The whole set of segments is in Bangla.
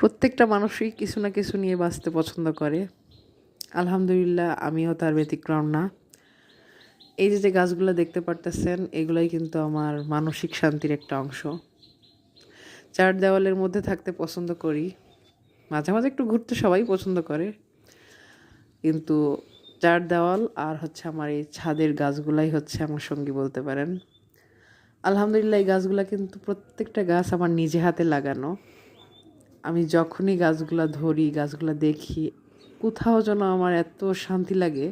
প্রত্যেকটা মানুষই কিছু না কিছু নিয়ে বাঁচতে পছন্দ করে। আলহামদুলিল্লাহ, আমিও তার ব্যতিক্রম না। এই যে যে গাছগুলো দেখতে পারতেছেন, এগুলাই কিন্তু আমার মানসিক শান্তির একটা অংশ। চার দেওয়ালের মধ্যে থাকতে পছন্দ করি। মাঝে মাঝে একটু ঘুরতে সবাই পছন্দ করে। কিন্তু চার দেওয়াল আর হচ্ছে আমার এই ছাদের গাছগুলাই হচ্ছে আমার সঙ্গী বলতে পারেন। আলহামদুলিল্লাহ, এই গাছগুলো কিন্তু প্রত্যেকটা গাছ আমার নিজে হাতে লাগানো। আমি যখনই গাছগুলা ধরি, গাছগুলা দেখি, কোথাও যেন আমার এত শান্তি লাগে,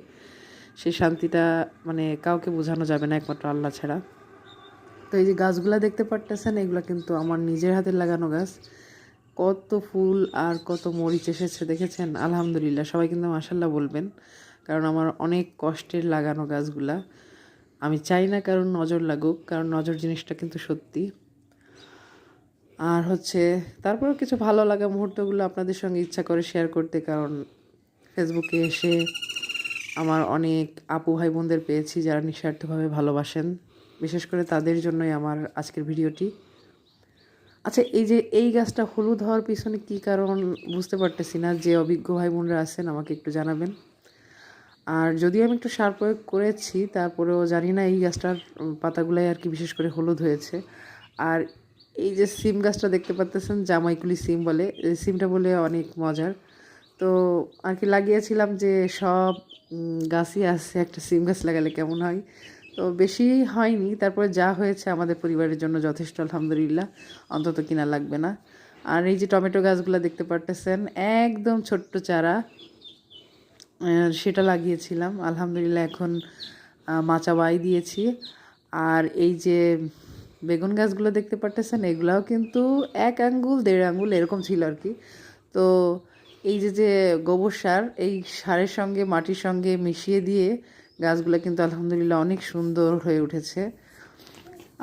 সেই শান্তিটা মানে কাউকে বোঝানো যাবে না একমাত্র আল্লাহ ছাড়া। তো এই যে গাছগুলো দেখতে পারতেছেন, এগুলো কিন্তু আমার নিজের হাতে লাগানো গাছ। কত ফুল আর কত মরিচ এসেছে, দেখেছেন? আলহামদুলিল্লাহ, সবাই কিন্তু মাসাল্লাহ বলবেন, কারণ আমার অনেক কষ্টের লাগানো গাছগুলা। আমি চাই না কারণ নজর লাগুক, কারণ নজর জিনিসটা কিন্তু সত্যি। আর হচ্ছে তারপরেও কিছু ভালো লাগা মুহূর্তগুলো আপনাদের সঙ্গে ইচ্ছা করে শেয়ার করতে, কারণ ফেসবুকে এসে আমার অনেক আপু ভাই বোনদের পেয়েছি যারা নিঃস্বার্থভাবে ভালোবাসেন। বিশেষ করে তাদের জন্যই আমার আজকের ভিডিওটি। আচ্ছা এই যে এই গাছটা হলুদ হওয়ার পিছনে কী কারণ বুঝতে পারতেছি না, যে অভিজ্ঞ ভাই বোনরা আছেন আমাকে একটু জানাবেন। আর যদিও আমি একটু সার প্রয়োগ করেছি, তারপরেও জানি না এই গাছটার পাতাগুলাই আর কি বিশেষ করে হলুদ হয়েছে। আর এই যে সিম গাছটা দেখতে পাচ্তেছেন, জামাইকুলি সিম বলে, এই সিমটা বলে অনেক মজার। তো আর কি লাগিয়েছিলাম যে সব গাছই আছে, একটা সিম গাছ লাগালে কেমন হয়? তো বেশি হয়নি, তারপরে যা হয়েছে আমাদের পরিবারের জন্য যথেষ্ট, আলহামদুলিল্লাহ। অন্তত কিনা লাগবে না। আর এই যে টমেটো গাছগুলো দেখতে পারতেছেন, একদম ছোট্ট চারা সেটা লাগিয়েছিলাম। আলহামদুলিল্লাহ এখন মাচা বাই দিয়েছি। আর এই যে বেগুন গাছগুলো দেখতে পারতেছেন, এগুলাও কিন্তু এক আঙ্গুল, দেড় আঙ্গুল এরকম ছিল আর কি। তো এই যে যে গোবর সার, এই সারের সঙ্গে, মাটির সঙ্গে মিশিয়ে দিয়ে গাছগুলো কিন্তু আলহামদুলিল্লাহ অনেক সুন্দর হয়ে উঠেছে।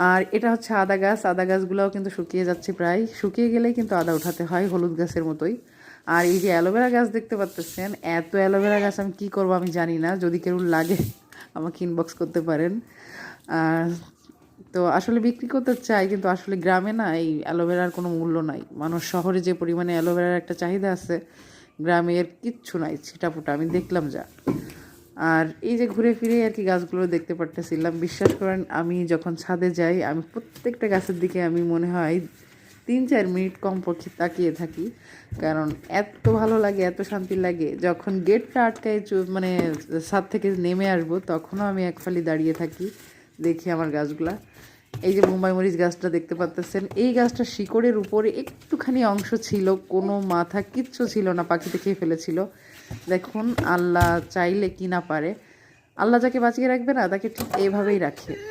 আর এটা হচ্ছে আদা গাছ, আদা গাছগুলোও কিন্তু শুকিয়ে যাচ্ছে প্রায়। শুকিয়ে গেলেই কিন্তু আদা উঠাতে হয় হলুদ গাছের মতোই। আর এই যে অ্যালোভেরা গাছ দেখতে পাচ্তেছেন এত অ্যালোভেরা গাছ আমি কী করব আমি জানি না, যদি কেউ লাগে আমাকে ইনবক্স করতে পারেন। আর তো আসলে বিক্রি করতে চাই, কিন্তু আসলে গ্রামে না এই অ্যালোভেরার কোনো মূল্য নাই। মানুষ শহরে যে পরিমাণে অ্যালোভেরার একটা চাহিদা আছে, গ্রামে এর কিচ্ছু নাই, ছিটাফোটা, আমি দেখলাম যা। আর এই যে ঘুরে ফিরে আর কি গাছগুলো দেখতে পারতেছিলাম, বিশ্বাস করেন আমি যখন ছাদে যাই, আমি প্রত্যেকটা গাছের দিকে আমি মনে হয় তিন চার মিনিট কমপক্ষে তাকিয়ে থাকি, কারণ এত ভালো লাগে, এত শান্তি লাগে, যখন গেটটা আটকায় মানে ছাদ থেকে নেমে আসব, তখনও আমি এক ফালি দাঁড়িয়ে থাকি দেখি আমার গাছগুলা। এই যে মুম্বাই মরিচ গাছটা দেখতে পাচ্তেছেন, এই গাছটা শিকড়ের উপরে একটুখানি অংশ ছিল, কোনো মাথা কিচ্ছু ছিল না, পাখিতে খেয়ে ফেলেছিল। দেখুন, আল্লাহ চাইলে কি না পারে। আল্লাহ যাকে বাঁচিয়ে রাখবে না, তাকে ঠিক এইভাবেই রাখে।